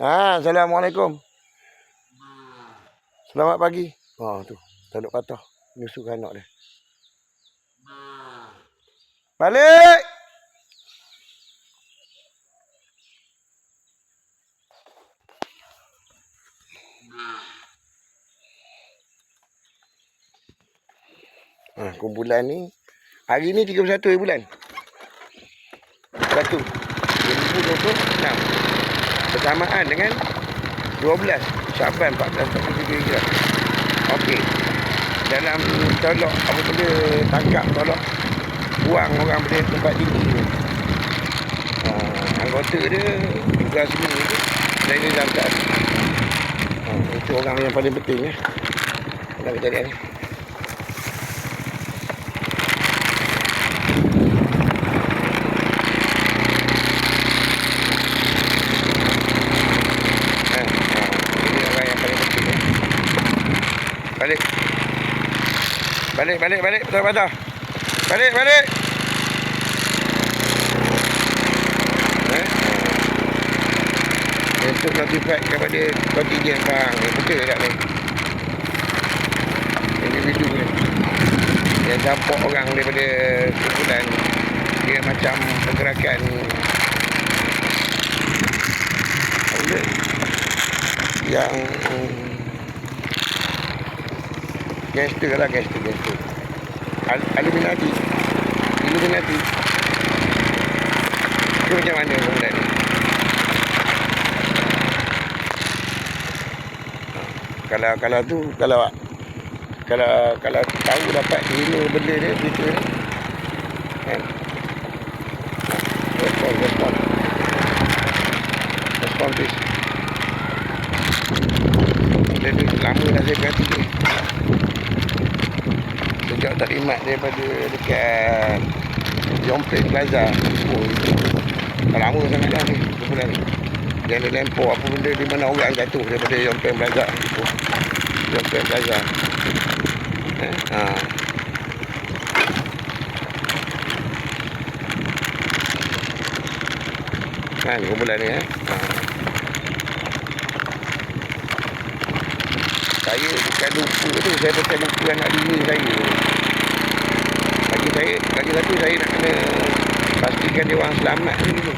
Ha, Assalamualaikum. Selamat pagi. Ha tu, tak nak patah. Nyusu anak dia. Balik. Ha, kumpulan ni hari ni 31 hari bulan. 1 2026 bersamaan dengan 12 Syaban 1443 Hijrah. Okey. Dalam tolak apa benda tangkap tolak buang orang benda tempat tinggi ni. Ha, anggota dia juga semua tu dari Zamkat. Ha, itu orang yang paling penting ya. Dalam kejadian ni. Ha, ha, ini orang yang paling penting ya. Balik. Balik, balik, balik. Betul, betul. Balik, balik. Eh? Untuk notified kepada kontingen bang. Ni betul tak ni? Individu ni. Yang campak orang daripada kumpulan. Dia macam pergerakan. Dia? Yang gangster lah gangster gangster Al Illuminati. Illuminati. Itu macam mana kemudian ni kalau kalau tu kalau kalau kalau tahu dapat hina benda dia ni kan? Respon respon. Respon please ni lama dah saya perhati dia Sejak tak rimat daripada dekat Jomplain Plaza Oh itu lama sangat dah ni ni Dia ada lempar apa benda di mana orang jatuh daripada Jomplain Plaza oh, Jomplain Plaza eh? ha. Kan kumpulan ni eh? ha. Saya bukan lupa tu. Saya bukan lupa anak diri saya. Bagi saya Bagi satu saya nak kena Pastikan dia orang selamat ni dulu.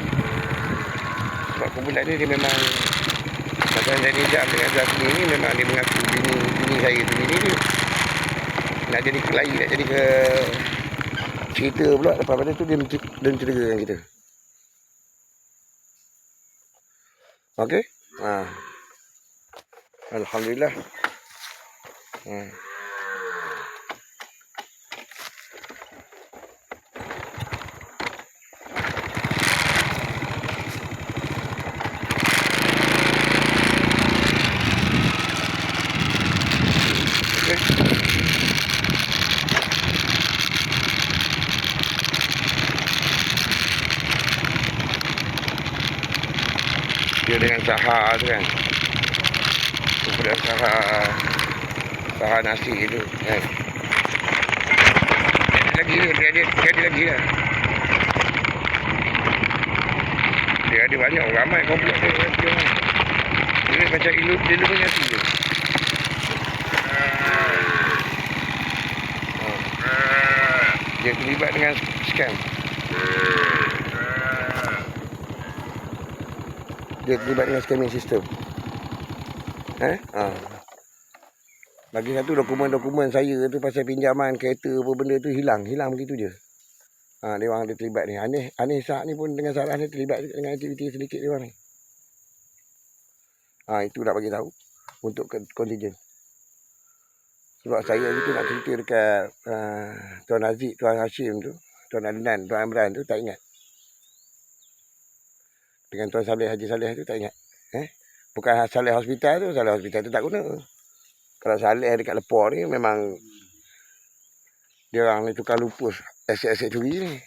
Sebab kumpulan ni dia memang Macam Dani Jam dengan Zafni ni Memang dia mengaku bini, bini saya tu bini dia. Nak jadi kelahi Nak jadi ke Cerita pula Lepas pada tu dia Dia menceritakan kita. Okey? Ha. Alhamdulillah Hmm. Dia dengan Saha tu kan Kumpulan Saha Saha nasi itu Ada lagi Dia dia ada lagi lah Dia ada banyak Ramai komplek dia, dia, dia, dia macam ilu, dia lupa nasi tu. Dia terlibat dengan scam Dia terlibat dengan scamming system Eh? Ha. Bagi satu dokumen-dokumen saya tu pasal pinjaman kereta apa benda tu hilang. Hilang begitu je. Ha, dia orang ada terlibat ni. Aneh, aneh Sak ni pun dengan salah ni terlibat dengan aktiviti sedikit dia orang ni. Ha, itu nak bagi tahu untuk kontingen. Sebab saya itu nak cerita dekat uh, Tuan Aziz, Tuan Hashim tu, Tuan Adnan, Tuan Amran tu tak ingat. Dengan Tuan Saleh Haji Saleh tu tak ingat. Eh? Bukan Saleh Hospital tu, Saleh Hospital tu tak guna. Kalau Saleh dekat Lepor ni memang dia orang ni tukar lupus aset-aset curi ni.